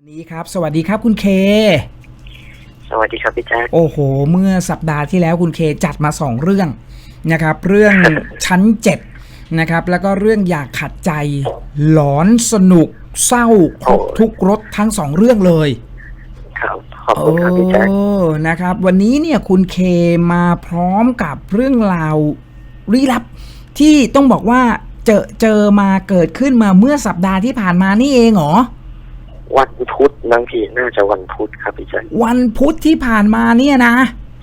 วันนี้ครับ สวัสดีครับคุณเค สวัสดีครับพี่แจ๊คโอ้โห เมื่อสัปดาห์ที่แล้วคุณเคจัดมาสองเรื่องนะครับ เรื่องชั้นเจ็ดนะครับ แล้วก็เรื่องอยากขัดใจ หลอนสนุกเศร้าครบทุกรสทั้งสองเรื่องเลย ครับขอบคุณครับพี่แจ๊คโอ้นะครับ วันนี้เนี่ยคุณเคมาพร้อมกับเรื่องราวลี้ลับ ที่ต้องบอกว่าเจอเจอมาเกิดขึ้นมาเมื่อสัปดาห์ที่ผ่านมานี่เองเหรอ วันพุธนังพี่น่าจะวันพุธครับพี่แจ๊ควันพุธที่ผ่านมาเนี่ยนะ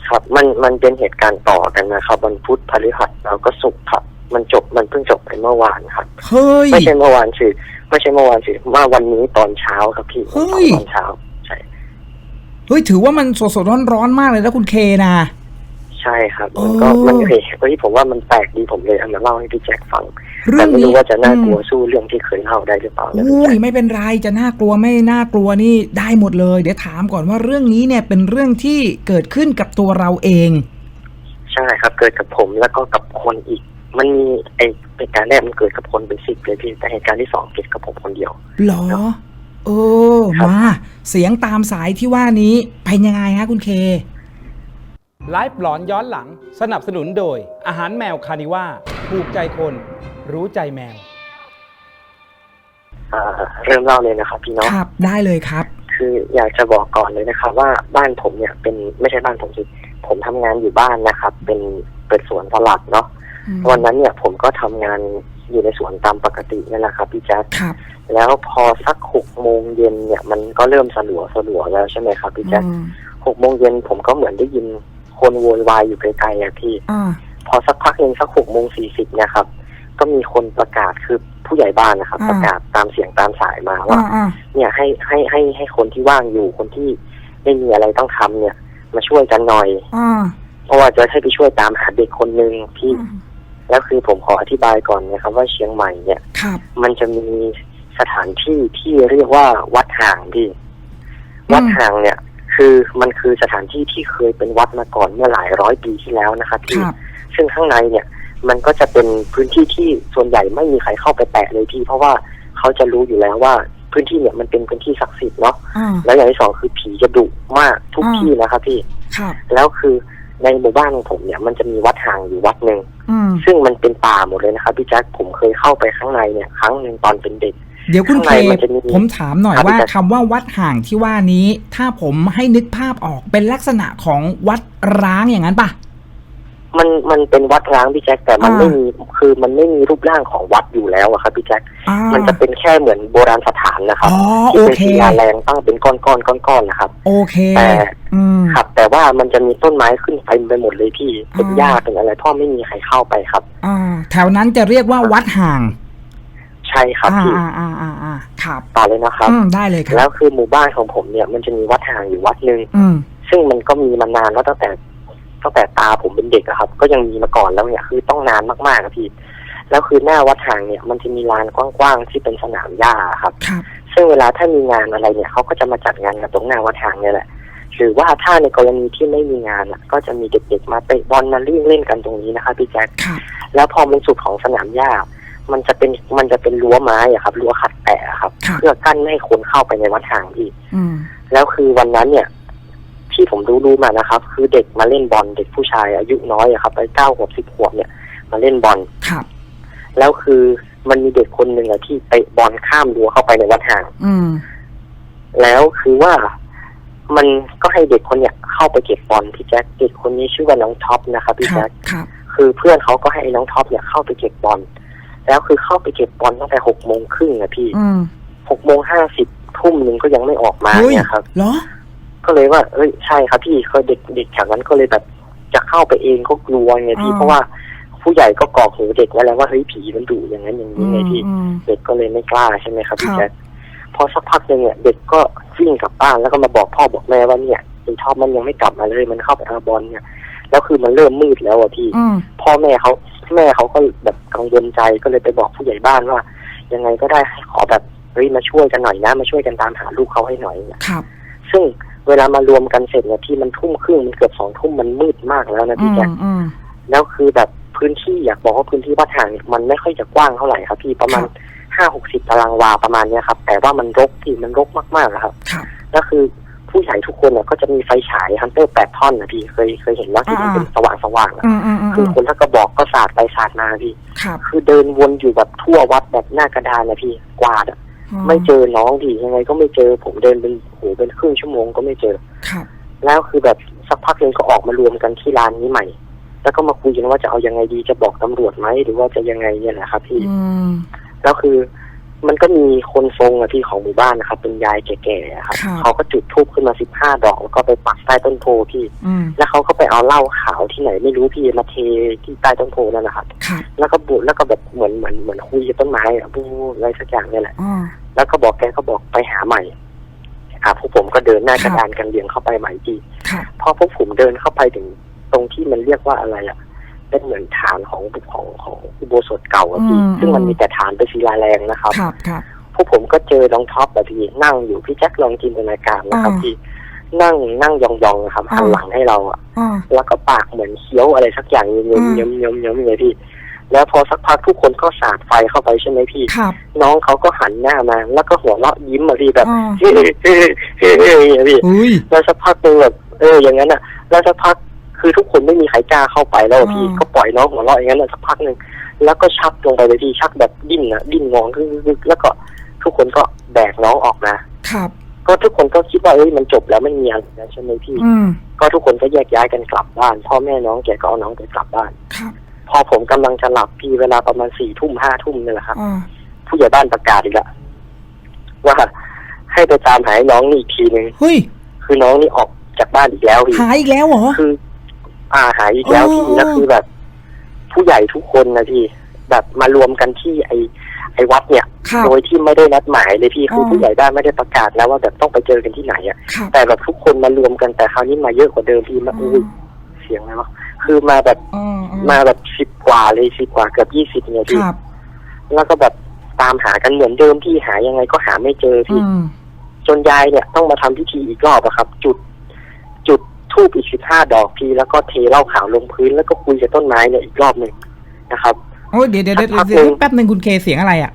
ครับมันมันเป็นเหตุการณ์ต่อกันนะครับวันพุธพฤหัสแล้วก็ศุกร์ครับ มันจบมันเพิ่งจบไปเมื่อวานครับเฮ้ยไม่ใช่เมื่อวานสิไม่ใช่เมื่อวานสิว่าวันนี้ตอนเช้าครับพี่เฮ้ยตอนเช้าใช่เฮ้ยถือว่ามันสดสดร้อนร้อนๆมากเลยนะคุณเคนะใช่ครับมันก็โอ้มันเฮ้ยเฮ้ยผมว่ามันแปลกดีผมเลยเอามาเล่าให้พี่แจ็คฟัง เรื่แต่องไม่นี้รู้ว่าจะน่ากลัวอืมสู้เรื่องที่เคยเล่าได้หรือเปล่านะพี่อุ้แจ๊ยคไม่เป็นไรจะน่ากลัวไม่น่ากลัวนี่ได้หมดเลย เดี๋ยวถามก่อนว่าเรื่องนี้เนี่ยเป็นเรื่องที่เกิดขึ้นกับตัวเราเอง ใช่ครับ เกิดกับผมแล้วก็กับคนอีก มันมีไอเหตุการณ์แรกมันเกิดกับคนเป็นสิบเลยพี่แต่เหตุการณ์ที่สองเกิดกับผมคนเดียวเหรอเออครับมาเสียงตามสายที่ว่านี้เป็นยังไงฮะคุณเคไลฟ์หลอนย้อนหลัง สนับสนุนโดยอาหารแมวคานิว่าถูกใจคน รู้ใจแมว อ่าเริ่มเล่าเลยนะครับ พี่เน้องครับได้เลยครับ คืออยากจะบอกก่อนเลยนะครับ ว่าบ้านผมเนี่ยเป็นไม่ใช่บ้านผมสิผมทำงานอยู่บ้านนะครับ เป็นเปิดสวนสลัดเนาะวันนั้นเนี่ยผมก็ทำงานอยู่ในสวนตามปกตินั่นแหละครับพี่แจ๊คครับแล้วพอสักหกโมงเย็นเนี่ยมันก็เริ่มสลัวสลัวแล้วใช่ไหมครับพี่แจ๊คอืมหกโมงเย็นผมก็เหมือนได้ยินคนโวยวายอยู่ไกลๆอะพี่ อ่าพอสักพักหนึ่งสักหกโมงสี่สิบเนี่ยครับ ก็มีคนประกาศคือผู้ใหญ่บ้านนะครับ อ่า ประกาศตามเสียงตามสายมาว่า อ่าอ่าเนี่ยให้ให้ให้ให้คนที่ว่างอยู่คนที่ไม่มีอะไรต้องทำเนี่ย มาช่วยกันหน่อย อ่าเพราะว่าจะให้ไปช่วยตามหาเด็กคนหนึ่งที่แล้วคือผมขออธิบายก่อนนะครับ ว่าเชียงใหม่เนี่ย ครับมันจะมีสถานที่ที่เรียกว่าวัดห่างพี่วัดห่างเนี่ย คือมันคือสถานที่ที่เคยเป็นวัดมาก่อนเมื่อหลายร้อยปีที่แล้วนะครับคพี่ รับซึ่งข้างในเนี่ย มันก็จะเป็นพื้นที่ที่ส่วนใหญ่ไม่มีใครเข้าไปแตะเลยพี่ เพราะว่าเขาจะรู้อยู่แล้วว่าพื้นที่เนี่ยมันเป็นพื้นที่ศักดิ์สิทธิ์เนาะอ่าแล้วอย่างที่สองคือผีจะดุมากทุกอ่าที่นะครับพี่ครับแล้วคือในหมู่บ้านของผมเนี่ยมันจะมีวัดห่างอยู่วัดหนึ่งอืมซึ่งมันเป็นป่าหมดเลยนะครับพี่แจ๊คผมเคยเข้าไปข้างในเนี่ย ครั้งหนึ่งตอนเป็นเด็ก เดี๋ยวคุณเคข้างในมันจะมีผมถามหน่อยครับว่าพี่แจ๊คคำว่าวัดห่างที่ว่านี้ ถ้าผมให้นึกภาพออกเป็นลักษณะของวัดร้างอย่างนั้นปะ มันมันเป็นวัดร้างพี่แจ๊คแต่มันอ่า ไม่มีคือมันไม่มีรูปร่างของวัดอยู่แล้วอะครับพี่แจ๊คอ่ามันจะเป็นแค่เหมือนโบราณสถานนะครับอ๋อที่โอเป็นเค ศิลาแรงตั้งเป็นก้อนก้อนก้อนก้อนๆนะครับ โอเค แต่อืม ครับ แต่ว่ามันจะมีต้นไม้ขึ้นไปไปหมดเลยพี่เป็นอ่า หญ้าเป็นอะไรเพราะไม่มีใครเข้าไปครับ อ่า แถวนั้นจะเรียกว่าวัดห่างใช่ครับอ่าพี่อ่าอ่าอ่าอ่าครับต่อเลยนะครับ อืมได้เลยคแล้รับ วคือหมู่บ้านของผมเนี่ยมันจะมีวัดห่างอยู่วัดหนึ่งอืม ซึ่งมันก็มีมานานแล้วตั้งแต่ ตั้งแต่ตาผมเป็นเด็กอะครับ ก็ยังมีมาก่อนแล้วเนี่ยคือต้องนานมากๆอะพี่ แล้วคือหน้าวัดห่างเนี่ยมันจะมีลานกว้างๆที่เป็นสนามหญ้าครับ ครับ ซึ่งเวลาถ้ามีงานอะไรเนี่ยเขาก็จะมาจัดงานกันตรงหน้าวัดห่างเนี่ยแหละหรือว่าถ้าในกรณีที่ไม่มีงานอะก็จะมีเด็กๆมาเตะบอลมาเล่นเล่นกันตรงนี้นะคะพี่แจ๊คครับ แล้วพอมันสุดของสนามหญ้า มันจะเป็นมันจะเป็นรั้วไม้อะครับรั้วขัดแปะอะครับ ครับ เพื่อกั้นไม่ให้คนเข้าไปในวัดห่างพี่อืม แล้วคือวันนั้นเนี่ย ที่ผมรู้รู้มานะครับ คือเด็กมาเล่นบอลเด็กผู้ชายอายุน้อยอะครับไปเก้าขวบสิบขวบเนี่ย มาเล่นบอลครับ แล้วคือมันมีเด็กคนหนึ่งอะที่เตะบอลข้ามรั้วเข้าไปในวัดห่าง อืม แล้วคือว่ามันก็ให้เด็กคนเนี้ยเข้าไปเก็บบอลพี่แจ็คเด็กคนนี้ชื่อว่าน้องท็อปนะครับพี่ครัแจ็บคครับคือเพื่อนเขาก็ให้น้องท็อปเนี่ยเข้าไปเก็บบอลแล้วคือเข้าไปเก็บบอลตั้งแต่หกโมงครึ่งอะพี่อืมหกโมงห้าสิบทุ่มหนึ่งก็ยังไม่ออกมาเฮ้ยเนี่ยครับ เหรอ ก็เลยว่า เอ้ยใช่ครับพี่คือเด็กเด็กแถวนั้นก็เลยแบบจะเข้าไปเองก็กลัวไงพี่อ่าเพราะว่าผู้ใหญ่ก็กรอกหูเด็กไว้แล้วว่าเฮ้ยผีมันดุอย่างนั้นอย่างอืนี้มไงพี่อืมเด็กก็เลยไม่กล้าใช่ไหมครับพี่ครับแจ๊คพอสักพักหนึ่งเนี่ยเด็กก็วิ่งกลับบ้านแล้วก็มาบอกพ่อบอกแม่ว่าเนี่ยไอ้ชอบมันยังไม่กลับมาเลยมันเข้าไปเอาบอลเนี่ยแล้วคือมันเริ่มมืดแล้วอะพี่อืมพ่อแม่เขาแม่เขาก็แบบกังวลใจก็เลยไปบอกผู้ใหญ่บ้านว่า ยังไงก็ได้ให้ขอแบบเฮ้ยมาช่วยกันหน่อยนะ มาช่วยกันตามหาลูกเขาให้หน่อยเนี่ยครับซึ่ง เวลามารวมกันเสร็จเนี่ยที่มันทุ่มครึ่งมันเกือบสองทุ่มมันมืดมากแล้วนะอืพี่มแจ๊คอืมแล้วคือแบบพื้นที่อยากบอกว่าพื้นที่วัดห่างเนี่ยมันไม่ค่อยจะกว้างเท่าไหร่ครับ พี่ประมาณห้าหกสิบตารางวาประมาณเนี้ยครับ แต่ว่ามันรกพี่มันรกมากๆอะครับครับก็คือผู้ใหญ่ทุกคนเนี่ยก็จะมีไฟฉายฮันเตอร์แปดท่อนนะพี่เคยเคยเห็นว่าที่มันเป็นสว่างสว่างๆอะอืมอืมอืมคือคนถ้ากระบอกก็สาดไปสาดมาพี่ครับคือเดินวนอยู่แบบทั่ววัดแบบหน้ากระดานนะพี่กวาดอะ ไม่เจอน้องพี่ยังไงก็ไม่เจอ ผมเดินเป็นโหเป็นครึ่งชั่วโมงก็ไม่เจอครับแล้วคือแบบสักพักหนึงก็ออกมารวมกันที่ร้านนี้ใหม่ แล้วก็มาคุยกันว่าจะเอายังไงดีจะบอกตำรวจไหมหรือว่าจะยังไงเนี่ยนะครับพี่อืมแล้วคือ มันก็มีคนทรงอะพี่ของหมู่บ้านนะครับ เป็นยายแก่ๆอะครับครับเขาก็จุดธูปขึ้นมาสิบห้าดอกแล้วก็ไปปักใต้ต้นโพพี่ อืม แล้วเขาก็ไปเอาเหล้าขาวที่ไหนไม่รู้พี่มาเทที่ใต้ต้นโพนั่นนะครับครับแล้วก็บุแล้วก็แบบเหมือนเหมือนเหมือนคุยกับต้นไม้อะบูอะไรสักอย่างเนี่ยแหละ อ๋อ แล้วก็บอกแกก็บอกไปหาใหม่อ่าพวกผมก็เดินหน้ากระดานกันเรียงเข้าไปใหม่พี่ครับพอพวกผมเดินเข้าไปถึงตรงที่มันเรียกว่าอะไรอะ เป็นเหมือนฐานของของของ อุโบสถเก่าอะพี่ อืมซึ่งมันมีแต่ฐานเป็นศิลาแรงนะครับ ครับครับ พวกผมก็เจอน้องท็อปแบบพี่นั่งอยู่พี่แจ็คลองจินตนาการนะครับอ่าพี่นั่งนั่งยองๆอะครับอ่า หันหลังให้เราอะอ๋อแล้วก็ปากเหมือนเคี้ยวอะไรสักอย่างเยิ้มอืมเยิ้มเยิ้มเยิ้มเลยพี่ แล้วพอสักพักทุกคนก็สาดไฟเข้าไปใช่ไหมพี่ ครับน้องเขาก็หันหน้ามา แล้วก็หัวเราะยิ้มอะพี่แบบ อ่าเฮ้เฮ้เฮ้เฮ้เฮ้อย่างเงี้ยพี่ อุ้ย แล้วสักพักหนึงแบบเอออย่างนั้นอะแล้วสักพักคือทุกคนไม่มีใครกล้าเข้าไปแล้วอะพี่อ่าก็ปล่อยน้องหัวเราะอย่างนั้นอะสักพักหนึ่ง แล้วก็ชักลงไปเลยพี่ชักแบบดิ้นนะดิ้นงองคือแล้วก็ทุกคนก็แบกน้องออกมาครับก็ทุกคนก็คิดว่าเอ้ยมันจบแล้วไม่มีอะไรแล้วใช่ไหมพี่อืมก็ทุกคนก็แยกย้ายกันกลับบ้าน พ่อแม่น้องแกก็เอาน้องไปกลับบ้านครับพอผมกำลังจะหลับพี่เวลาประมาณสี่ทุ่มห้าทุ่มนี่แหละครับอ๋อผู้ใหญ่บ้านประกาศอีกแล้วว่าให้ไปตามหาน้องนี่อีกทีหนึ่งเฮ้ยคือน้องนี่ออกจากบ้านอีกแล้วพี่หายอีกแล้วเหรอคือ อ่าหายอีกแล้วอ๋อพี่แล้วคือแบบ ผู้ใหญ่ทุกคนนะพี่ แบบมารวมกันที่ไอไอวัดเนี่ยครับโดยที่ไม่ได้นัดหมายเลยพี่คือออ ผู้ใหญ่บ้านไม่ได้ประกาศนะว่าแบบต้องไปเจอกันที่ไหนอะครับแต่แบบทุกคนมารวมกันแต่คราวนี้มาเยอะกว่าเดิมพี่มาอืมอุ้ยเสียงอะไรวะคือมาแบบอ๋ออ๋อมาแบบสิบกว่าเลยสิบกว่าเกือบยี่สิบเนี่ยพี่ครับ แล้วก็แบบตามหากันเหมือนเดิมพี่หายังไงก็หาไม่เจออืพี่ มจนยายเนี่ยต้องมาทำพิธีอีกรอบอะครับ จุดจุด ทูบอีกสิบห้าดอกพี่แล้วก็เทเหล้าขาวลงพื้น แล้วก็คุยกับต้นไม้เนี่ยอีกรอบหนึ่งนะครับโอ้ยเดี๋ยวเดี๋ยวเดี๋ยวสักพักเดี๋ยวหนึ่งแป๊บหนึ่งคุณเคเสียงอะไรอะ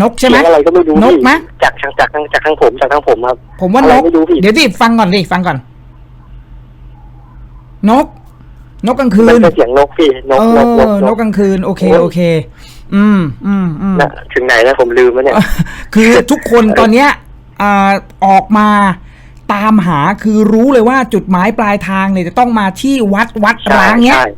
นกใช่ไหมเสียงอะไรก็ไม่รู้นกพี่ไหมจากทางจากทางจากทางผมจากทางผมครับ ผมว่าอะไรนกไม่รู้พี่เดี๋ยวดิฟังก่อนดิฟังก่อน นก นกกลางคืมันนเป็นเสียงนกพี่นกเอนกนอกนนกกกลางคืน โอเคโอ้ยโอเค อืมอืมอืมนะถึงไหนแล้วผมลืมแล้วเนี่ย คือทุกคนตอนเนี้ยอ่าออกมา ตามหาคือรู้เลยว่าจุดหมายปลายทางเนี่ยจะต้องมาที่วัดวัดใช่ร้างเนี้ย ใช่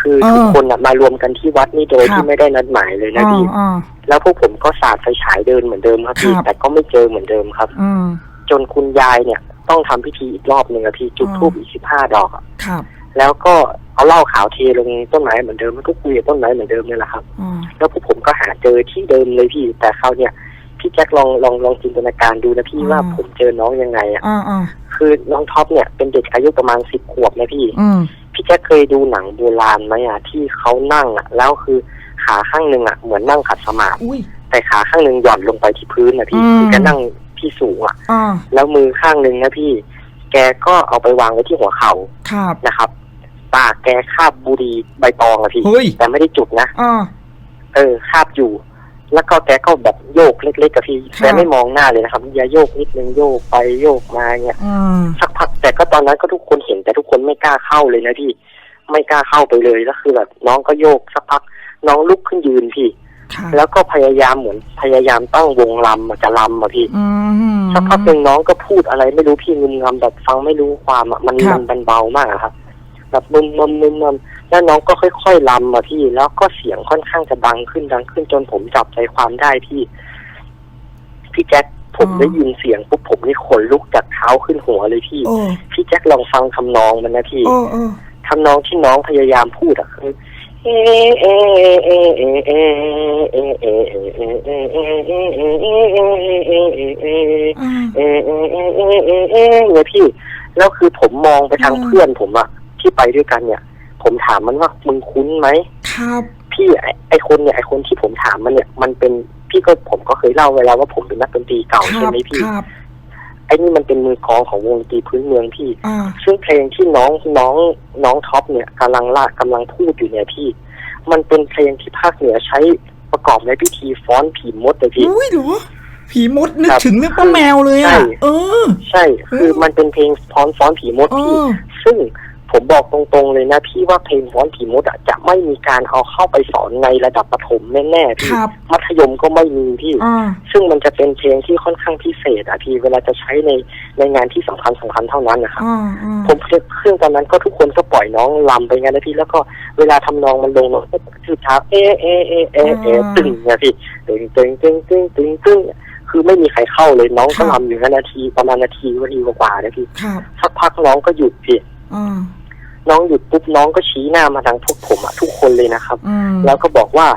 คือเออทุกคนน่ะมารวมกันที่วัดนี่โดยครับ ที่ไม่ได้นัดหมายเลยนะอ๋อพี่อ๋อ แล้วพวกผมก็สาดไฟฉายเดินเหมือนเดิมครับพี่ครับ แต่ก็ไม่เจอเหมือนเดิมครับ อืม จนคุณยายเนี่ยต้องทำพิธีอีกรอบหนึ่งอะพี่จุดอ๋อ ธูปอีกสิบห้าดอกอะครับแล้วก็เอาเหล้าขาวเทลงต้นไม้เหมือนเดิมมันก็คุยกับต้นไม้เหมือนเดิมนี่แหละครับ อ๋อแล้วพวกผมก็หาเจอที่เดิมเลยพี่ แต่คราวเนี่ย พี่แจ็คลองลองลองจินตนาการดูนะพี่ว่า ผมเจอน้องยังไงอะอ๋ออ๋อคือน้องท็อปเนี่ยเป็นเด็กอายุประมาณสิบขวบนะพี่ อืมพี่แจ็คเคยดูหนังโบราณไหมอะที่เขานั่งอะแล้วคือขาข้างหนึ่งอะเหมือนนั่งขัดสมาธิอุ้ย แต่ขาข้างหนึ่งหย่อนลงไปที่พื้นนะพี่อืม คือแกนั่งที่สูงอะอ๋อแล้วมือข้างหนึ่งนะพี่ แกก็เอาไปวางไว้ที่หัวเข่าครับนะครับปากแกคาบบุหรี่ใบตองอะพี่ เฮ้ยแต่ไม่ได้จุดนะอ๋อเออคาบอยู่ แล้วก็แกก็แบบโยกเล็กๆกับพี่ครับแกไม่มองหน้าเลยนะครับอย่าโยกนิดนึงโยกไปโยกมาเงี้ยอืมสักพักแต่ก็ตอนนั้นก็ทุกคนเห็นแต่ทุกคนไม่กล้าเข้าเลยนะพี่ไม่กล้าเข้าไปเลยแล้วคือแบบน้องก็โยกสักพักน้องลุกขึ้นยืนพี่ครับแล้วก็พยายามเหมือนพยายามตั้งวงลำอะจะลำอะพี่อืมสักพักหนึ่งน้องก็พูดอะไรไม่รู้พี่งึมงำแบบฟังไม่รู้ความอะมันครับมันมันเบามากอะครับแบบมึมมึมมึมมึม แล้วน้องก็ค่อยๆลำอะพี่แล้วก็เสียงค่อนข้างจะดังขึ้นดังขึ้นจนผมจับใจความได้พี่พี่แจ็คผมได้ยินเสียงปุ๊บผมนี่ขนลุกจากเท้าขึ้นหัวเลยพี่โอ้พี่แจ็คลองฟังทำนองมันนะพี่โอ้โอ้ทำนองที่น้องพยายามพูดอะคือเอเอเอเอเอเอเอเอเอเอเอเอเอเอเอเอเอเออ่าเอเอเอเอเอเอเนี่ยพี่แล้วคือผมมองไปทางอืมเพื่อนผมอะที่ไปด้วยกันเนี่ย ผมถามมันว่ามึงคุ้นไหมครับพี่ไอไอคนเนี่ยไอคนที่ผมถามมันเนี่ย มันเป็นพี่ก็ผมก็เคยเล่าไว้แล้วว่าผมเป็นนักดนตรีเก่าคใช่รับไหมพี่ ครับ ไอ้นี่มันเป็นมือกลองของวงดนตรีพื้นเมืองพี่ อ่า ซึ่งเพลงที่น้องน้องน้องท็อปเนี่ยกำลังละกำลังพูดอยู่เนี่ยพี่ มันเป็นเพลงที่ภาคเหนือใช้ประกอบในพิธีฟ้อนผีมดเลยพี่ อุ้ยเหรอ ผีมดนึกครับถึงเรื่องป้าแมวเลยใช่ อะ เออ ใช่ คือมันเป็นเพลงฟ้อนฟ้อนผีมดเอพี่ อ ซึ่ง ผมบอกตรงๆเลยนะพี่ว่าเพลงฟ้อนผีมดอะจะไม่มีการเอาเข้าไปสอนในระดับประถมแน่ๆคพี่รับ มัธยมก็ไม่มีพี่ อ่า ซึ่งมันจะเป็นเพลงที่ค่อนข้างพิเศษอะพี่เวลาจะใช้ในในงานที่สำคัญสำคัญเท่านั้นนะครับ อ่าอ่าผมเครื่องตอนนั้นก็ทุกคนก็ปล่อยน้องลำไปงั้นนะพี่แล้วก็เวลาทำนองมันลงเนอะก็คือเท้าเอะเอะเอะเอะเอะตึงเนี่ยพี่ตึงตึงตึงตึงตึงตึงคือไม่มีใครเข้าเลยน้องก็ลำอยู่งั้นนาทีประมาณนาทีนาทีกว่าๆนะพี่ครับสักพักน้องก็หยุดพี่ อ่า น้องหยุดปุ๊บน้องก็ชี้หน้ามาทางพวกผมอะทุกคนเลยนะครับ อืมแล้วก็บอกว่า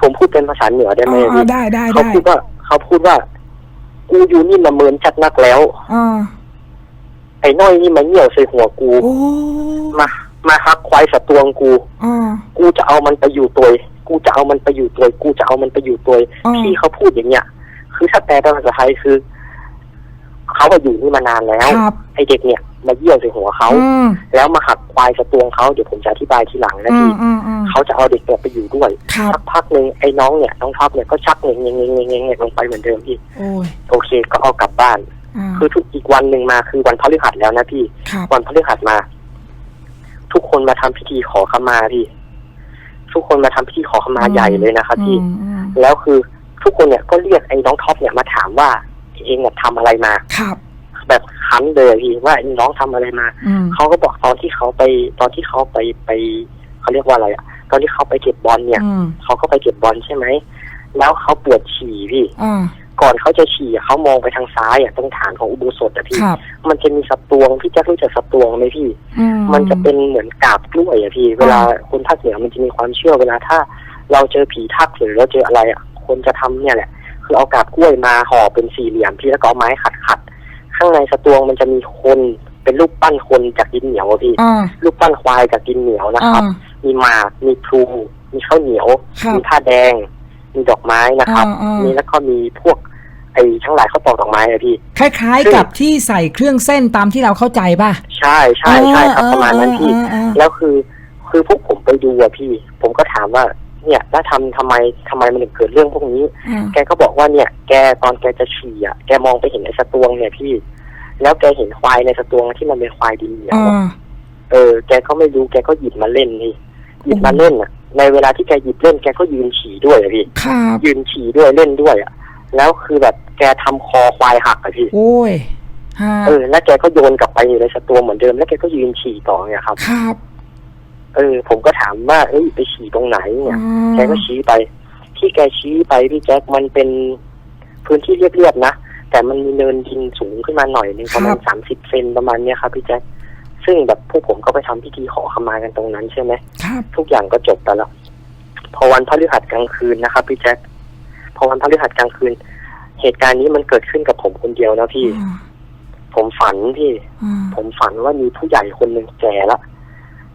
ผมพูดเป็นภาษาเหนือได้ไหมอ่าพี่ได้ได้เขาได้พูดว่าเขาพูดว่า กูอยู่นี่มาเมินจัดนักแล้ว อ่าไอ้น้อยนี่มันเหนียวใส่หัวกู โอ้มามาฮักควายสตวงกู อ่ากูจะเอามันไปอยู่ตัวกูจะเอามันไปอยู่ตัวกูจะเอามันไปอยู่ตัวอ่าที่เขาพูดอย่างเงี้ย คือถ้าแปลเป็นภาษาไทยคือ เขาอะอยู่นี่มานานแล้วครับไอเด็กเนี่ยมาเยี่ยวใส่หัวเขา อืมแล้วมาหักควายสตวงเขาเดี๋ยวผมจะอธิบายทีหลังนะอืพี่มอืมอืมเขาจะเอาเด็กเนี่ยไปอยู่ด้วยครับสักพักหนึ่งไอ้น้องเนี่ยน้องท็อปเนี่ยก็ชักเงี้ยเงี้ยเงี้ยเงี้ยเงี้ยลงไปเหมือนเดิมพี่โอ้ยโอเค ก็เอากลับบ้าน อ่าคือทุกอีกวันหนึ่งมาคือวันพฤหัสแล้วนะพี่ ครับวันพฤหัสมา ทุกคนมาทำพิธีขอขมาพี่ทุกคนมาทำพิธีขอขมาใหญ่เลยนะครับพี่ อืมอืมแล้วคือทุกคนเนี่ยก็เรียกไอ้น้องท็อปเนี่ยมาถามว่า เองเนี่ยทำอะไรมาครับ แบบคันเลยพี่ว่าไอ้น้องทำอะไรมาอืมเขาก็บอกตอนที่เขาไป ตอนที่เขาไปไปเขาเรียกว่าอะไรอะตอนที่เขาไปเก็บบอลเนี่ยอืมเขาก็ไปเก็บบอลใช่ไหมแล้วเขาปวดฉี่พี่อ่าก่อนเขาจะฉี่อะเขามองไปทางซ้ายอะตรงฐานของอุโบสถอะพี่ครับมันจะมีสตวงพี่แจะรู้จักสตวงไหมพี่อืมมันจะเป็นเหมือนกาบกล้วยอะพี่ เวลาคนภาคเหนือมันจะมีความเชื่อเวลาถ้า เราเจอผีทักหรือเราเจออะไรอะคนจะทำเนี่ยแหละ คือเอากาบกล้วยมาห่อเป็นสี่เหลี่ยมพี่แล้วก็เอาไม้ขัดขัดๆข้างในสตวงมันจะมีคนเป็นรูปปั้นคนจากดินเหนียวอะพี่อ่ารูปปั้นควายจากดินเหนียวนะครับอ่ามีหมากมีพลูมีข้าวเหนียวครับมีผ้าแดง มีดอกไม้นะครับอ่าอ่ามีมีแล้วก็มีพวกไอ้ทั้งหลายเขาวตอกดอกไม้อะพี่ คล้ายซึ่ๆงกับที่ใส่เครื่องเส้นตามที่เราเข้าใจป่ะ ใช่ใช่ใช่ครับเออประมาณนั้นพี่เออเออเออแล้วคือ คือพวกผมไปดูอะพี่ ผมก็ถามว่า เนี่ยแล้วทำทำไมทำไมมันถึงเกิดเรื่องพวกนี้อ่าแกก็บอกว่าเนี่ย แกตอนแกจะฉี่อะแกมองไปเห็นไอ้สตวงเนี่ยพี่ แล้วแกเห็นควายในสตวงที่มันเป็นควายดินเหนียวอ่าอะเออแกก็ไม่รู้แกก็หยิบมาเล่นนี่หยิบมาเล่นอะในเวลาที่แกหยิบเล่นแกก็ยืนฉี่ด้วยอะพี่ ครับ ยืนฉี่ด้วยเล่นด้วยอะแล้วคือแบบแกทำคอควายหักอะพี่ โอ้ยฮะเออ แล้วแกก็โยนกลับไปอยู่ในสตวงเหมือนเดิม แล้วแกก็ยืนฉี่ต่อเนี่ยครับ ครับ เออ ผมก็ถามว่าเอ้ยไปฉี่ตรงไหนเนี่ยอ่าแกก็ชี้ไป ที่แกชี้ไปพี่แจ็คมันเป็นพื้นที่เรียบๆนะแต่มันมีเนินดินสูงขึ้นมาหน่อยหนึงประมาณสามสิบเซนประมาณเนี้ยครับพี่แจ็คซึ่งแบบพวกผมก็ไปทำพิธีขอขมากันตรงนั้นใช่ไหมครับทุกอย่างก็จบไปแล้ว พอวันพฤหัสกลางคืนนะครับพี่แจ็คพอวันพฤหัสกลางคืน เหตุการณ์นี้มันเกิดขึ้นกับผมคนเดียวนะพี่อ่าผมฝันพี่อ่าผมฝันว่ามีผู้ใหญ่คนหนึ่งแก่ละ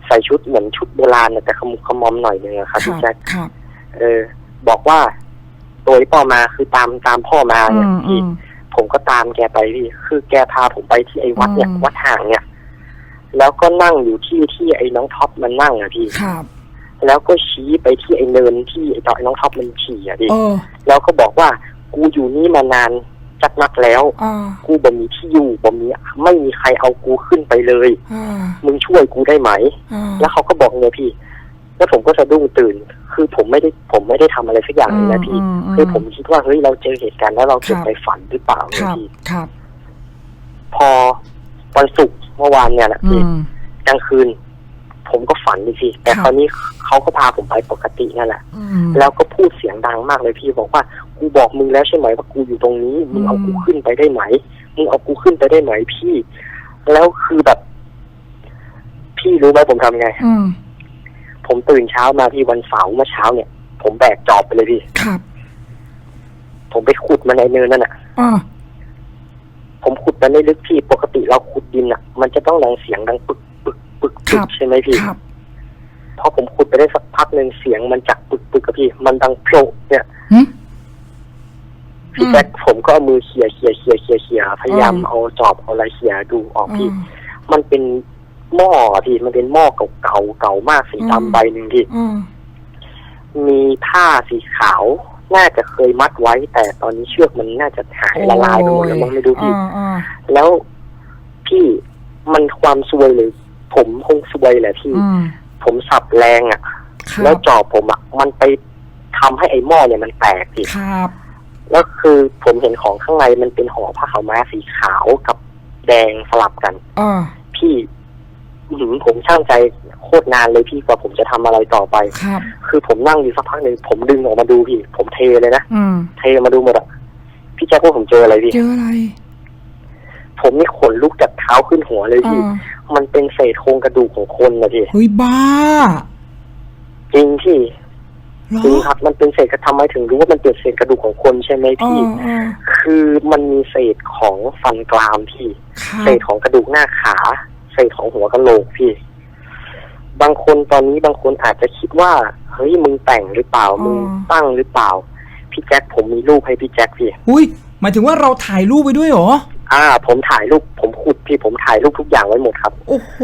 ใส่ชุดเหมือนชุดโบราณน่ะแต่ขมุกขมอมหน่อยนึงอะครับคพี่รับแจ็คครับเออ บอกว่าตัวไอ้พ่อมาคือตามตามพ่อมาอืเนี่ยมอืพี่มผมก็ตามแกไปพี่ คือแกพาผมไปที่ไอ้วัดเนี่ยอืมวัดห่างเนี่ย แล้วก็นั่งอยู่ที่ที่ไอ้น้องท็อปมันนั่งอะพี่ครับแล้วก็ชี้ไปที่ไอ้เนินที่ไอ้ตอนไอ้น้องท็อปมันฉี่อะพี่เออแล้วก็บอกว่ากูอยู่นี่มานาน จักนักแล้วอ่ากูบ่มีที่อยู่บ่มีไม่มีใครเอากูขึ้นไปเลยอ่ามึงช่วยกูได้ไหมอ่าแล้วเขาก็บอกเนี่ยพี่ แล้วผมก็สะดุ้งตื่น คือผมไม่ได้ผมไม่ได้ทำอะไรสักอย่างเลยนะพี่อืมอืมคือผมคิดว่าเฮ้ยเราเจอเหตุการณ์แล้วเราเก็บครับไปฝันหรือเปล่าคเนี่ยรับพี่ครับพอวันศุกร์เมื่อวานเนี่ยแหละอืพี่มกลางคืน ผมก็ฝันดิพี่แต่ครับคราวนี้เขาก็พาผมไปปกตินั่นแหละอืมแล้วก็พูดเสียงดังมากเลยพี่บอกว่ากูบอกมึงแล้วใช่ไหมว่ากูอยู่ตรงนี้มึงเอาอืมกูขึ้นไปได้ไหมมึงเอากูขึ้นไปได้ไหมพี่ แล้วคือแบบ พี่รู้ไหมผมทำไงอืมผมตื่นเช้ามาพี่วันเสาร์เมื่อเช้าเนี่ย ผมแบกจอบไปเลยพี่ครับ ผมไปขุดมันในเนินนั่นน่ะอ่าผมขุดมันได้ลึกพี่ปกติเราขุดดินอะ มันจะต้องดังเสียงดังปึก ปึกปึกปึกใช่ไหมพี่ครับพอผมขุดไปได้สักพักหนึ่งเสียงมันจากปึกปึกกับพี่ มันดังโผล่เนี่ยหึพี่อืมแจ็คผมก็เอามือเขี่ยเขี่ยเขี่ยเขี่ยเขี่ยพยายามอืมเอาจอบเอาอะไรเขี่ยดูออกอ่าพี่ มันเป็นหม้ออะพี่มันเป็นหม้อเก่าๆเก่ามากสีอืมดำใบหนึ่งพี่อ่ามีผ้าสีขาวน่าจะเคยมัดไว้ แต่ตอนนี้เชือกมันน่าจะหายละลายไปหมดแล้วมั้งไม่รู้พี่อ่าอ่าแล้วพี่มันความซวยเลย ผมคงซวยแหละพี่ อืมผมสับแรงอะ่ะ ครัแล้วบจอบผมอะ่ะ มันไปทำให้ไอ้หม้อเนี่ยมันแตกพี่ครับแล้วคือผมเห็นของข้างในมันเป็นห่อผ้าขาวม้าสีขาวกับแดงสลับกันอ่าพี่อื้อหือผมช่างใจโคตรนานเลยพี่กว่าผมจะทำอะไรต่อไป ครับ คือผมนั่งอยู่สักพักหนึ่งผมดึงออกมาดูพี่ ผมเทเลยนะ อืมเทมาดูหมดอะพี่แจ็คว่าผมเจออะไรพี่ เจออะไร ผมนี่ขนลุกจากเท้าขึ้นหัวเลยอ่าพี่มันเป็นเศษโครงกระดูกของคนนะพี่เฮ้ยบ้าจริงพี่เหรอจริงครับ มันเป็นเศษกระทำไมถึงรู้ว่ามันเป็นเศษกระดูกของคนใช่ไหมอ่าพี่อ่าคือมันมีเศษของฟันกรามพี่ครับเศษของกระดูกหน้าขา เศษของหัวกะโหลกพี่ บางคนตอนนี้บางคนอาจจะคิดว่า เฮ้ยมึงแต่งหรือเปล่า มึงตั้งหรือเปล่า พี่แจ็คผมมีรูปให้พี่แจ็คพี่ อุ้ยหมายถึงว่าเราถ่ายรูปไปด้วยเหรอ อ่า ผมถ่ายรูปผมขุดพี่ผมถ่ายรูปทุกอย่างไว้หมดครับ โอ้โห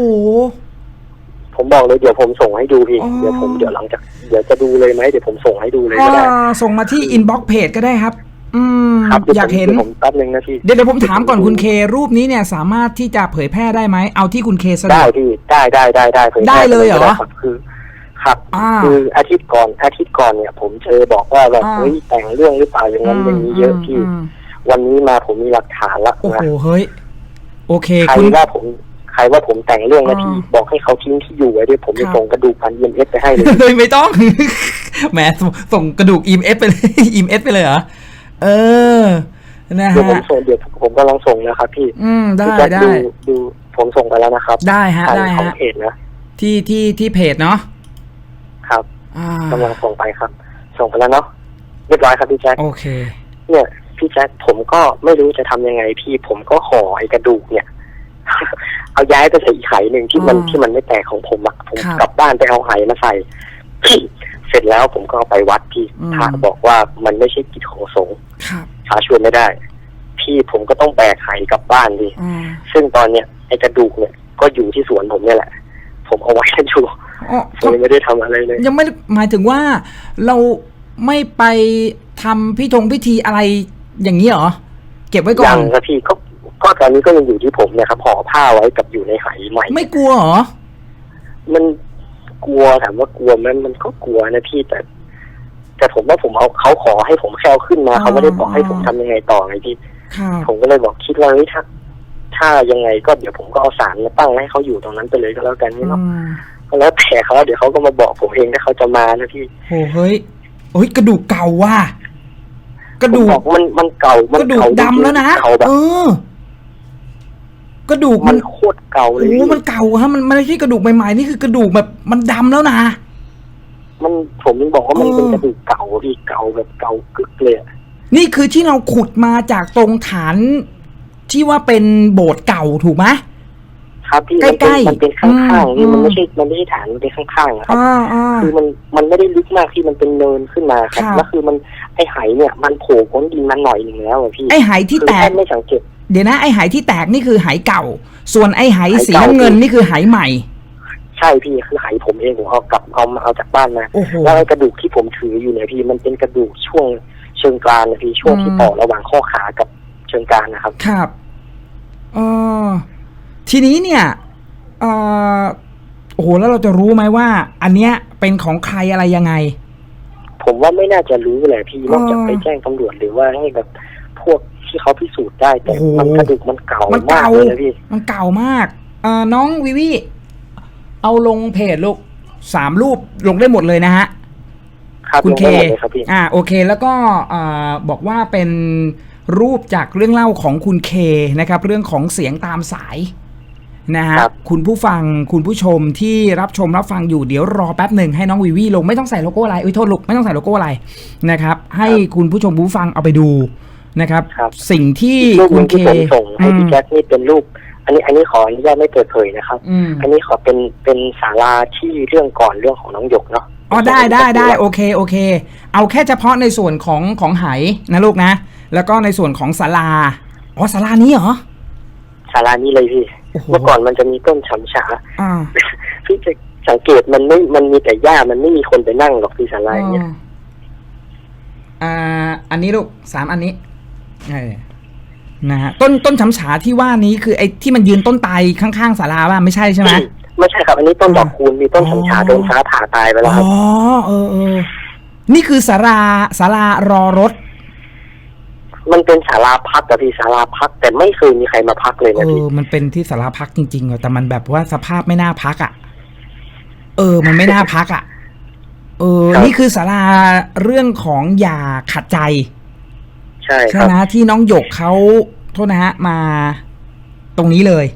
ผมบอกเลยเดี๋ยวผมส่งให้ดูพี่ อ๋อ เดี๋ยวผมเดี๋ยวหลังจากเดี๋ยวจะดูเลยไหมเดี๋ยวผมส่งให้ดูเลยก็ได้ อ่าส่งมาที่อินบ็อกเพจก็ได้ครับ อืม ครับดี๋วอยากผมเห็น ดี๋วผมแป๊บนึงนะพี่เดี๋ยวเดี๋ยวผมถามก่อนคุณเครูปนี้เนี่ยสามารถที่จะเผยแพร่ได้ไหม เอาที่คุณเคสะดได้วก พี่ได้ได้ได้ได้ผแพร่ได้เลยเหรอก็ได้ครับคือ ครับ อ่า คืออาทิตย์ก่อนอาทิตย์ก่อนเนี่ย ผมเจอบอกว่าแบบอ่า เฮ้ยแต่งเรื่องหรือเปล่าอย่างนั้นอย่างนี้เยอะพี่ ม วันนี้มาผมมีหลักฐานละโอ้นะโหเฮ้ย โอเคใครคุณ ว่าผมใครว่าผมแต่งเรื่องนะอ่าพี่บอกให้เขาทิ้งที่อยู่ไว้ด้วยผมจะครับ ส่งกระดูกพันเอ็มเอสไปให้เลย เลยไม่ต้อง แหมส่งส่งกระดูกอิมเอสไปเลยอิมเอสไปเลยเหรอ เออ นะเดี๋ยวผมฮะ ส่งเดี๋ยวผมกำลังส่งนะครับพี่อืม ได้พี่แจ็คได้ ดูดูผมส่งไปแล้วนะครับได้ฮะ ทางได้ของฮะ เพจนะที่ที่ที่เพจเนาะครับอ่ากำลังส่งไปครับ ส่งไปแล้วเนาะเรียบร้อยครับพี่แจ็คโอเค เนี่ย พี่แจ็คผมก็ไม่รู้จะทำยังไงพี่ ผมก็ห่อไอ้กระดูกเนี่ย เอาย้ายไปใส่อีกไหหนึ่งที่มันอ่าที่มันไม่แตกของผมอะผมครับกลับบ้านไปเอาไหมาใส่เสร็จแล้วผมก็เอาไปวัดพี่อืมพระบอกว่ามันไม่ใช่กิจของสงฆ์ครับพระช่วยไม่ได้ พี่ผมก็ต้องแบกไหกลับบ้านดิอ่าซึ่งตอนเนี้ยไอ้กระดูกเนี่ยก็อยู่ที่สวนผมเนี่ยแหละ ผมเอาไว้กันอยู่อ๋อผมยังไม่ได้ทำอะไรเลย ยังไม่ได้หมายถึงว่าเราไม่ไปทำพิธงพิธีอะไร อย่างนี้เหรอ เก็บไว้ก่อยันงครับพี่ก็ก็ตอนนี้ก็ยังอยู่ที่ผมเนี่ยครับห่อผ้าไว้กับอยู่ในไหใหม่ ไม่กลัวเหรอ มันกลัวถามว่ากลัวไหมันมันก็กลัวนะพี่แต่ แต่ผมว่าผมเอาเขาขอให้ผมแค่เอาขึ้นมาอ๋อเขาไม่ได้บอกให้ผมทำยังไงต่อไงพี่ครับผมก็เลยบอกคิดว่าเฮ้ยถ้าถ้ายังไงก็เดี๋ยวผมก็เอาสารมาตั้งให้เขาอยู่ตรงนั้นไปเลยก็แล้วกันนี่เนาะอืมก็แล้วแต่เขาเดี๋ยวเขาก็มาบอกผมเองถ้าเขาจะมานะพี่โหเฮ้ยเฮ้ยกระดูกเก่าว่ะ กระดูผมกบอกมันมันเก่า มันกระดูกเก่าดำแล้วนะเก่าแบบเออกระดูกมัมันนโคตรเก่าเลยโอ้พี่มันเก่าฮะมันมันไม่ใช่กระดูกใหม่ๆนี่คือกระดูกแบบมันดำแล้วนะ มันผมยังบอกว่ามันเออเป็นกระดูกเก่าพี่เก่าแบบเก่ากึกเลยอะนี่คือที่เราขุดมาจากตรงฐานที่ว่าเป็นโบสถ์เก่าถูกไหม ครับพี่ใกล้ๆมันเป็นมันเป็นข้างๆอืนี่ม มันไม่ใช่มันไม่ใช่ฐานมันเป็นข้างๆอะครับ อ่าอ่า คือมันมันไม่ได้ลึกมากที่มันเป็นเนินขึ้นมาครับครับแล้วคือมัน ไอไหเนี่ยมันโผล่พ้นดินมาหน่อยหนึ่งแล้วอะพี่ไอไหที่คือแตแค่กไม่สังเกตเดี๋ยวนะไอไหที่แตกนี่คือไหเก่า ส่วนไอไหไหสีเก่าน้ำเงินนี่คือไหใหม่ ใช่พี่คือไหผมเองผมเอากลับเอามาเอาจากบ้านมาโอ้โหแล้วไอ้กระดูกที่ผมถืออยู่เนี่ยพี่มันเป็นกระดูกช่วงเชิงกรานนะพี่ช่วงที่อืมต่อระหว่างข้อขากับเชิงกรานนะครับ ครับเออทีนี้เนี่ยเออโอ้โหแล้วเราจะรู้ไหมว่า อันเนี้ยเป็นของใครอะไรยังไง ผมว่าไม่น่าจะรู้แหละพี่นอกจากเออไปแจ้งตำรวจหรือว่าให้แบบพวกที่เขาพิสูจน์ได้แต่โอ้โหมันกระดูกมันเก่ามันมากเก่าเลยนะพี่มันเก่ามากเออน้องวิวิเอาลงเพจลูกสามรูปลงได้หมดเลยนะฮะครับคุณลงเคได้หมดเลยครับพี่อ่าโอเค แล้วก็อ่าบอกว่าเป็นรูปจากเรื่องเล่าของคุณเคนะครับ เรื่องของเสียงตามสาย นะฮะครับคุณผู้ฟังคุณผู้ชมที่รับชมรับฟังอยู่เดี๋ยวรอแป๊บหนึ่งให้น้องวิวีลงไม่ต้องใส่โลโก้อะไรอุ้ยโทษลูกไม่ต้องใส่โลโก้อะไรนะครับ ให้คุณผู้ชมผู้ฟังเอาไปดูนะครับครับสิ่งที่รูปหคุนึณงเคที่ผมส่งให้พี่อืมแจ็คนี่เป็นรูปอันนี้อันนี้ขออนุญาตไม่เปิดเผยนะครับอืมอันนี้ขอเป็นเป็นศาลาที่เรื่องก่อนเรื่องของน้องหยกเนาะอ๋อได้ได้ได้โอเคโอเค เอาแค่เฉพาะในส่วนของของไหนะลูกนะ แล้วก็ในส่วนของศาลาอ๋อศาลานี้เหรอศาลานี้เลยพี่ โอ้โหเมื่อก่อนมันจะมีต้นฉำฉาอ่าพี่จะสังเกตมันไม่มันมีแต่หญ้ามันไม่มีคนไปนั่งหรอกที่ศาลาอย่างเงี้ยอ่า อันนี้ลูกสามอันนี้เออนะฮะต้นต้นฉำฉาที่ว่านี้คือไอ้ที่มันยืนต้นตายข้างๆศาลาว่าไม่ใช่ใช่ไหมไม่ใช่ครับอันนี้ต้นดอกคูณมีต้นอ๋อสัญชาโดนฟ้าผ่าตายไปแล้วคอ๋รับอเออเออนี่คือศาลาศาลารอรถ มันเป็นศาลาพักแต่พี่ศาลาพัก แต่ไม่เคยมีใครมาพักเลยเอนะพี่ อมันเป็นที่สาราพักจริงๆอะแต่มันแบบว่าสภาพไม่น่าพักอะเออ มันไม่น่าพักอะเออ ครับ นี่คือสาราเรื่องของอย่าขัดใจใช่ใช่ครับ ไหมที่น้องหยกเขาโทษนะฮะมาตรงนี้เลย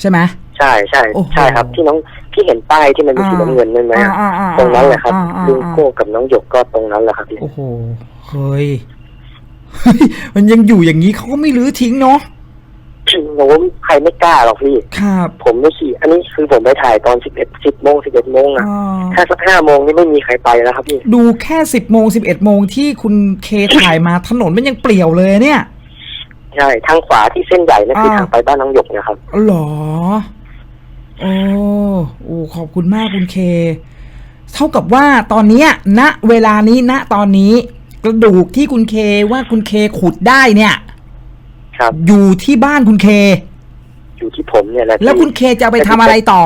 ใช่ไหม ใช่ใช่โอ้โห ใช่ครับ ที่น้องที่เห็นป้ายที่มันเป็นสีน้ำเงินนั่นไหมอ่าอ่าอ่าตรงนั้นแหละครับอ่าอ่าลุงโก้กับน้องหยกก็ตรงนั้นแหละครับพี่ โอ้โห เฮ้ยเฮ้ย มันยังอยู่อย่างนี้เขาก็ไม่รื้อทิ้งเนาะโน้มใครไม่กล้าหรอกพี่ ครับ ผมไม่ขี่ อันนี้คือผมไปถ่ายตอนสิบเอ็ดสิบโมงสิบเอ็ดโมงอะอ่าถ้าสักห้าโมงนี่ไม่มีใครไปแล้วครับพี่ ดูแค่สิบโมงสิบเอ็ดโมงที่คุณเคถ่ายมาถนนมันยังเปลี่ยวเลยเนี่ย ใช่ ทางขวาที่เส้นใหญ่นั่นคืออ่า ทางไปบ้านน้องหยกนะครับ หรอ โอ้โอ้ขอบคุณมากคุณเค เท่ากับว่าตอนเนี้ยณเวลานี้ ณ ตอนนี้ กระดูกที่คุณเคว่าคุณเคขุดได้เนี่ย ครับ อยู่ที่บ้านคุณเค อยู่ที่ผมเนี่ยแหละแล้วพี่คุณเคจะเอาไปทำอะไรต่อ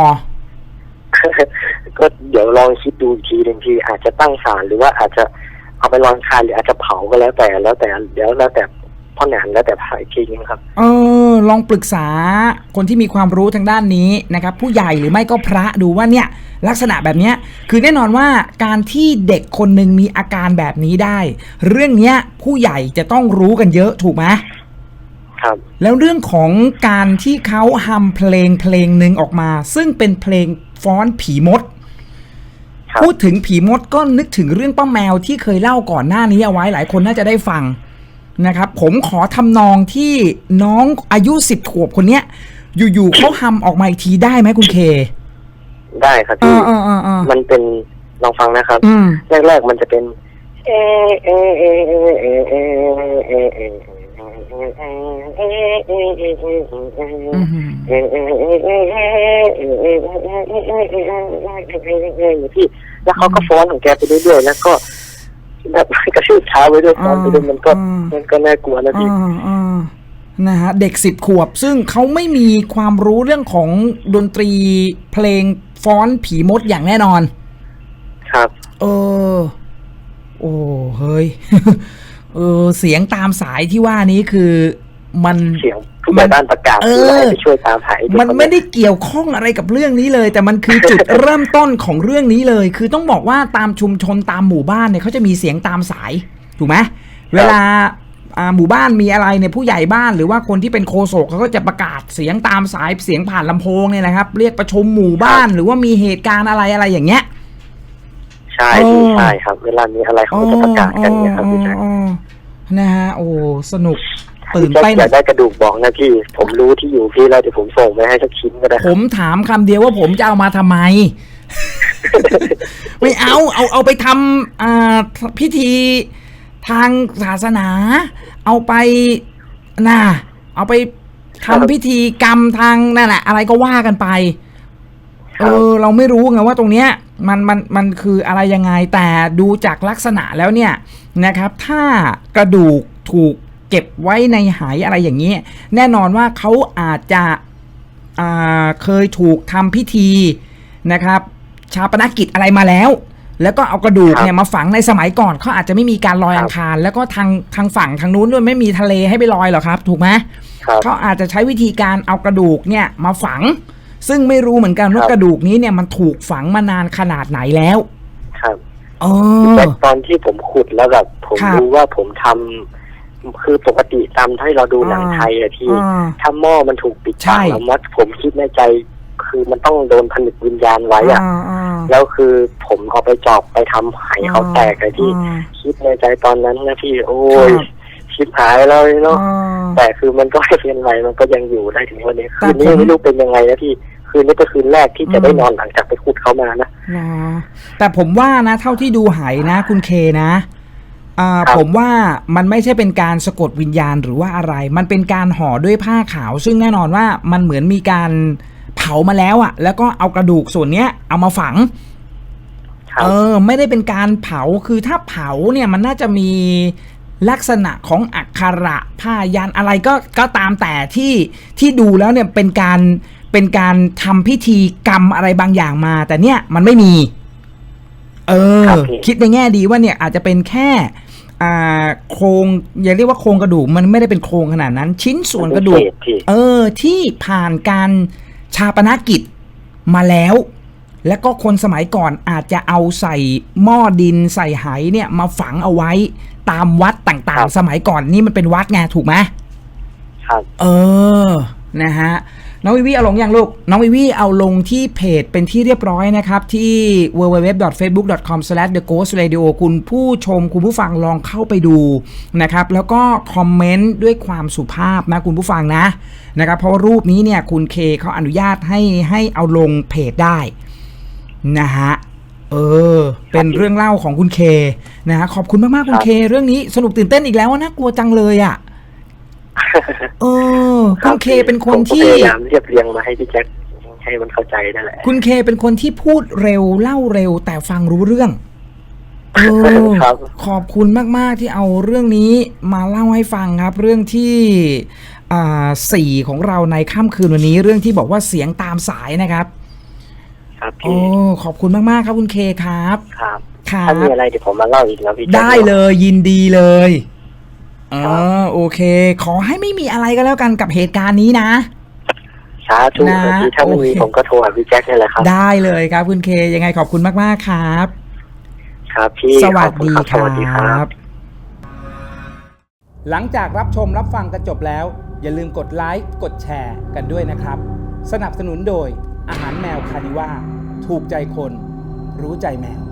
ก็เดี๋ยวลองคิดดูอีกทีหนึ่งทีอาจจะตั้งศาลหรือว่าอาจจะเอาไปลอยอังคารหรืออาจจะเผาก็แล้วแต่แล้วแต่เดี๋ยวแล้วแต่ พ่อหนานแล้วแต่พระอีกทีนึงครับ เออ ลองปรึกษาคนที่มีความรู้ทางด้านนี้นะครับ ผู้ใหญ่หรือไม่ก็พระดูว่าเนี่ย ลักษณะแบบเนี้ยคือแน่นอนว่าการที่เด็กคนหนึ่งมีอาการแบบนี้ได้ เรื่องเนี้ยผู้ใหญ่จะต้องรู้กันเยอะถูกไหมครับแล้วเรื่องของการที่เขาทำเพลงเพลงหนึ่งออกมา ซึ่งเป็นเพลงฟ้อนผีมดครับพูดถึงผีมดก็นึกถึงเรื่องป้าแมวที่เคยเล่าก่อนหน้านี้เอาไว้หลายคนน่าจะได้ฟัง นะครับผมขอทำนองที่น้องอายุสิบขวบคนเนี้ย อยู่ๆเขาทำออกมาอีกทีได้ไหมคุณเค ได้ครับอ่าพี่อ่าอ่าอ่ามันเป็นลองฟังนะครับ อืม แรกๆมันจะเป็น เอเอเอเอเอเอเอเอพี่แล้วเขาก็ฟ้อนของแกไปเรื่อยๆแล้วก็แบบ กระชืบเท้าไปด้วยฟ้อนไปด้วยมันก็มันก็น่ากลัวนะพี่อ่าอ่านะฮะเด็กสิบขวบ ซึ่งเขาไม่มีความรู้เรื่องของดนตรีเพลงฟ้อนผีมดอย่างแน่นอน ครับ เออ โอ้เฮ้ยเออเสียงตามสายที่ว่านี้คือ มันเสียง ผู้ใหญ่บ้านประกาศเออคือให้ไปช่วยตามหามันไม่ได้เกี่ยวข้องอะไรกับเรื่องนี้เลย แต่มันคือจุดเริ่มต้นของเรื่องนี้เลย คือต้องบอกว่าตามชุมชนตามหมู่บ้านเนี่ยเขาจะมีเสียงตามสายถูกไหมเวลาอ่าหมู่บ้านมีอะไรเนี่ยผู้ใหญ่บ้านหรือว่าคนที่เป็นโคศกเขาก็จะประกาศเสียงตามสายเสียงผ่านลำโพงเนี่ยนะครับ เรียกประชุมหมู่บ้านหรือว่ามีเหตุการณ์อะไรอะไรอย่างเงี้ยใช่พี่ใช่ครับ เวลามีอะไรเขาก็จะประกาศกันเนี่ยครับพี่แจ๊คอ๋ออ๋อนะฮะโอ้สนุก พี่ตื่นแจ๊คเต้นอยากได้กระดูกบอกนะพี่ ผมรู้ที่อยู่พี่แล้วเดี๋ยวผมส่งไปให้สักชิ้นก็ได้ ผมถามคำเดียวว่าผมจะเอามาทำไม ไม่เอาเอาเอาไปทำอ่าพิธีทางศาสนา เอาไปน่ะเอาไปทำพิธีกรรมทางนั่นแหละ อะไรก็ว่ากันไป คเอรับ อ เราไม่รู้ไงว่าตรงเนี้ย มันมันมันคืออะไรยังไงแต่ดูจากลักษณะแล้วเนี่ยนะครับ ถ้ากระดูกถูก เก็บไว้ในหายอะไรอย่างนี้ แน่นอนว่าเขาอาจจะอ่าเคยถูกทำพิธีนะครับ ชาปนกิจอะไรมาแล้ว แล้วก็เอากระดูกเนี่ยมาฝังในสมัยก่อนเขาอาจจะไม่มีการลอยอังคาร แล้วก็ทางทางฝั่งทางนู้นด้วยไม่มีทะเลให้ไปลอยหรอกครับ ถูกไหมครับเขาอาจจะใช้วิธีการเอากระดูกเนี่ยมาฝัง ซึ่งไม่รู้เหมือนกันว่าครับกระดูกนี้เนี่ยมันถูกฝังมานานขนาดไหนแล้ว ครับเออแต่ตอนที่ผมขุดแล้วแบบผมครับรู้ว่าผมทำ คือปกติตามที่เราดูหนังไทยอะที่อ่าถ้าหม้อมันถูกปิดใช่ปากแล้วมัดผมคิดในใจ คือมันต้องโดนผนึกวิญญาณไว้อะอ่าอ่าแล้วคือผมเอาไปจอบไปทำไหเขาแตกเลยที่อ่าคิดในใจตอนนั้นนะพี่ โอ้ครัยบชิบหายแล้วเนาะอ่าแต่คือมันก็ไม่เป็นไรมันก็ยังอยู่ได้ถึงวันนี้แต่คืนนี้ผมไม่รู้เป็นยังไงนะพี่คืนนี้เป็นคืนแรกที่จะได้อืมนอนหลังจากไปขุดเขามานะเหรอแต่ผมว่านะ เท่าที่ดูไหายนะ คุณเคนะ อ่าครับผมว่ามันไม่ใช่เป็นการสะกดวิญญาณหรือว่าอะไร มันเป็นการห่อด้วยผ้าขาว ซึ่งแน่นอนว่ามันเหมือนมีการเผามาแล้วอะแล้วก็เอากระดูกส่วนเนี้ย เอามาฝังครับเออ ไม่ได้เป็นการเผาคือถ้าเผาเนี่ยมันน่าจะมีลักษณะของอักขระผ้ายันอะไรก็ก็ตามแต่ที่ที่ดูแล้วเนี่ยเป็นการเป็นการทำพิธีกรรมอะไรบางอย่างมา แต่เนี่ยมันไม่มี เออครับพี่คิดในแง่ดีว่าเนี่ยอาจจะเป็นแค่อ่า โครงอย่าเรียกว่าโครงกระดูกมันไม่ได้เป็นโครงขนาดนั้น ชิ้นส่วนกระดูกเป็นเศษพี่เออ ที่ผ่านการชาปนกิจมาแล้ว แล้วก็คนสมัยก่อนอาจจะเอาใส่หม้อดินใส่ไหเนี่ยมาฝังเอาไว้ตามวัดต่างๆ สมัยก่อนนี่มันเป็นวัดไงถูกไหมครับเออนะฮะ น้องวิวีเอาลงยังลูก น้องวิวีเอาลงที่เพจเป็นที่เรียบร้อยนะครับ ที่ www.facebook.com/theghostradio คุณผู้ชมคุณผู้ฟังลองเข้าไปดูนะครับ แล้วก็คอมเมนต์ด้วยความสุภาพนะคุณผู้ฟังนะนะครับ เพราะว่ารูปนี้เนี่ยคุณเคเขาอนุญาตให้ให้เอาลงเพจได้นะฮะเออ เป็นเรื่องเล่าของคุณเคนะฮะขอบคุณมากๆคุณเค เรื่องนี้สนุกตื่นเต้นอีกแล้วนะกลัวจังเลยอะ เออรัคุบณเคเป็นคนผมก็ที่ พยายามเรียบเรียงมาให้พี่แจ็คให้มันเข้าใจนั่นแหละคุณเคเป็นคนที่พูดเร็วเล่าเร็ว แต่ฟังรู้เรื่องเออครับ ขอบคุณมาก ๆ ที่เอาเรื่องนี้มาเล่าให้ฟังครับ เรื่องที่อ่าสี่ของเราในค่ำคืนวันนี้ เรื่องที่บอกว่าเสียงตามสายนะครับครับโอ้พี่ขอบคุณมาก ๆ ครับคุณเคครับ ครับ ครัถ้ามีบอะไรเดี๋ยวผมมาเล่าอีกนะพี่แจ็คได้เลยยินดีเลย เอครับอโอเค ขอให้ไม่มีอะไรก็แล้วกันกับเหตุการณ์นี้นะ สาธุนะครับพี่ถ้าไม่มีโอเค ผมก็โทรหาพี่แจ็คนี่แหละครับ ได้เลยครับคุณเคยังไงขอบคุณมากๆครับ ครับพี่สวัสขอบคุณดีครับคสวัสดีครัรับบหลังจากรับชมรับฟังกันจบแล้ว อย่าลืมกดไลค์กดแชร์กันด้วยนะครับ สนับสนุนโดยอาหารแมวคานิว่า ถูกใจคน รู้ใจแมว